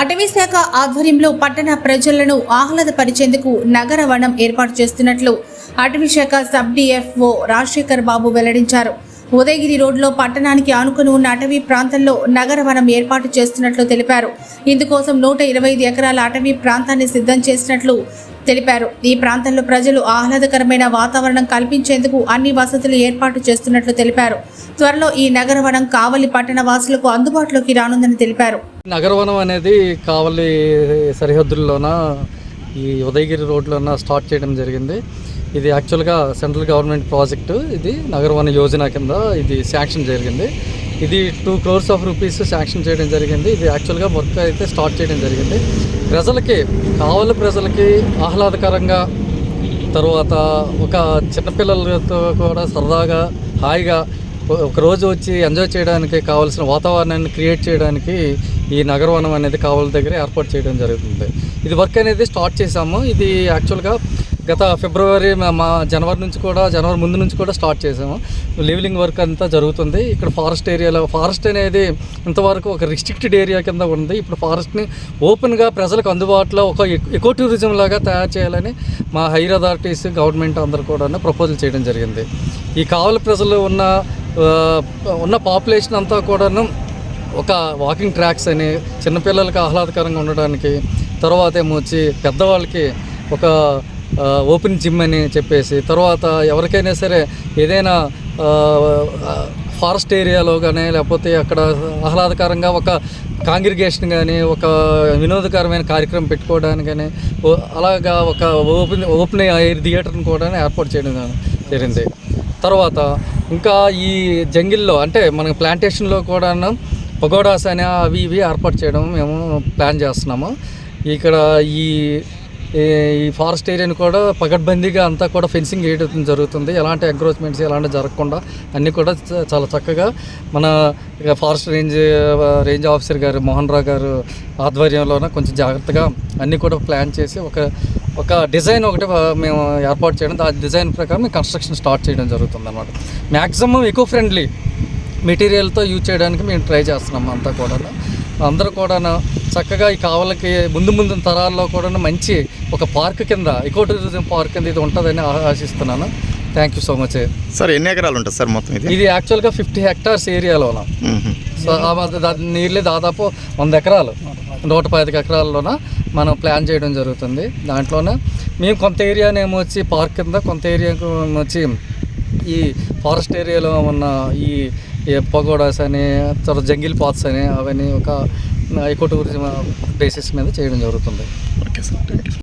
అటవీ శాఖ ఆధ్వర్యంలో పట్టణ ప్రజలను ఆహ్లాదపరిచేందుకు నగర వనం ఏర్పాటు చేస్తున్నట్లు అటవీ శాఖ సబ్ డిఎఫ్ఓ రాజశేఖర్ బాబు వెల్లడించారు. ఉదయగిరి రోడ్లో పట్టణానికి ఆనుకుని ఉన్న అటవీ ప్రాంతంలో నగర వనం ఏర్పాటు చేస్తున్నట్లు తెలిపారు. ఇందుకోసం నూట ఇరవై ఐదు ఎకరాల అటవీ ప్రాంతాన్ని సిద్ధం చేసినట్లు తెలిపారు. ఈ ప్రాంతంలో ప్రజలు ఆహ్లాదకరమైన వాతావరణం కల్పించేందుకు అన్ని వసతులు ఏర్పాటు చేస్తున్నట్లు తెలిపారు. త్వరలో ఈ నగర వనం కావలి పట్టణ వాసులకు అందుబాటులోకి రానుందని తెలిపారు. నగరవనం అనేది కావలి సరిహద్దుల్లోన ఈ ఉదయగిరి రోడ్లోన స్టార్ట్ చేయడం జరిగింది. ఇది యాక్చువల్గా సెంట్రల్ గవర్నమెంట్ ప్రాజెక్టు. ఇది నగరవన యోజన కింద ఇది శాంక్షన్ జరిగింది. ఇది two crores of rupees sanction చేయడం జరిగింది. ఇది యాక్చువల్గా వర్క్ అయితే స్టార్ట్ చేయడం జరిగింది. ప్రజలకి కావలి ప్రజలకి ఆహ్లాదకరంగా తర్వాత ఒక చిన్నపిల్లలతో కూడా సరదాగా హాయిగా ఒకరోజు ఒక రోజు వచ్చి ఎంజాయ్ చేయడానికి కావాల్సిన వాతావరణాన్ని క్రియేట్ చేయడానికి ఈ నగరవనం అనేది కావల దగ్గర ఏర్పాటు చేయడం జరుగుతుంది. ఇది వర్క్ అనేది స్టార్ట్ చేసాము ఇది యాక్చువల్గా గత ఫిబ్రవరి మా- జనవరి నుంచి కూడా జనవరి ముందు నుంచి కూడా స్టార్ట్ చేసాము లివిలింగ్ వర్క్ అంతా జరుగుతుంది. ఇక్కడ ఫారెస్ట్ ఏరియాలో ఫారెస్ట్ అనేది ఇంతవరకు ఒక రిస్ట్రిక్టెడ్ ఏరియా కింద ఉంది. ఇప్పుడు ఫారెస్ట్ని ఓపెన్గా ప్రజలకు అందుబాటులో ఒక ఎకో టూరిజం లాగా తయారు చేయాలని మా హైర్ అథారిటీస్ గవర్నమెంట్ అందరూ కూడా ప్రపోజల్ చేయడం జరిగింది. ఈ కావలి ప్రజలు ఉన్న ఉన్న పాపులేషన్ అంతా కూడాను ఒక వాకింగ్ ట్రాక్స్ అని చిన్నపిల్లలకి ఆహ్లాదకరంగా ఉండడానికి తర్వాత ఏమో వచ్చి పెద్దవాళ్ళకి ఒక ఓపెన్ జిమ్ అని చెప్పేసి తర్వాత ఎవరికైనా సరే ఏదైనా ఫారెస్ట్ ఏరియాలో కానీ లేకపోతే అక్కడ ఆహ్లాదకరంగా ఒక కాంగ్రిగేషన్ కానీ ఒక వినోదకరమైన కార్యక్రమం పెట్టుకోవడానికి కానీ అలాగా ఒక ఓపెన్ ఓపెన్ ఎయిర్ థియేటర్ని కూడా ఏర్పాటు చేయడం జరిగింది. తర్వాత ఇంకా ఈ జంగిల్లో అంటే మన ప్లాంటేషన్లో కూడా పగోడాస్ అని అవి ఇవి ఏర్పాటు చేయడం మేము ప్లాన్ చేస్తున్నాము. ఇక్కడ ఈ ఈ ఫారెస్ట్ ఏరియాని కూడా పగడ్బందీగా అంతా కూడా ఫెన్సింగ్ వేయడం జరుగుతుంది. ఎలాంటి ఎంక్రోచ్మెంట్స్ ఎలాంటి జరగకుండా అన్నీ కూడా చ- చాలా చక్కగా మన ఫారెస్ట్ రేంజ్ రేంజ్ ఆఫీసర్ గారు మోహన్ రావు గారు ఆధ్వర్యంలోన కొంచెం జాగ్రత్తగా అన్నీ కూడా ప్లాన్ చేసి ఒక ఒక డిజైన్ ఒకటి మేము ఏర్పాటు చేయడం. ఆ డిజైన్ ప్రకారం కన్స్ట్రక్షన్ స్టార్ట్ చేయడం జరుగుతుంది అనమాట మ్యాక్సిమం ఎకో ఫ్రెండ్లీ మెటీరియల్తో యూజ్ చేయడానికి మేము ట్రై చేస్తున్నాం అంతా కూడా అందరూ కూడా చక్కగా ఈ కావలకి ముందు ముందు తరాల్లో కూడా మంచి ఒక పార్క్ కింద ఎకో టూరిజం పార్క్ కింద ఇది ఉంటుందని ఆశిస్తున్నాను. Thank you so much sir ఎన్ని ఎకరాలు ఉంటుంది సార్ మొత్తం ఇది? ఇది యాక్చువల్గా ఫిఫ్టీ హెక్టార్స్ ఏరియాలోన. నీళ్ళే దాదాపు వంద ఎకరాలు. నూట పదికి ఎకరాల్లోన మనం ప్లాన్ చేయడం జరుగుతుంది. దాంట్లోనే మేము కొంత ఏరియాని ఏమో వచ్చి పార్క్ కింద కొంత ఏరియాకు ఏమో వచ్చి ఈ ఫారెస్ట్ ఏరియాలో ఉన్న ఈ ఈ పగోడాస్ అని తర్వాత జంగిల్ పాత్స్ అని అవన్నీ ఒక ఎకో టూరిజం బేసిస్ మీద చేయడం జరుగుతుంది. Okay sir thank you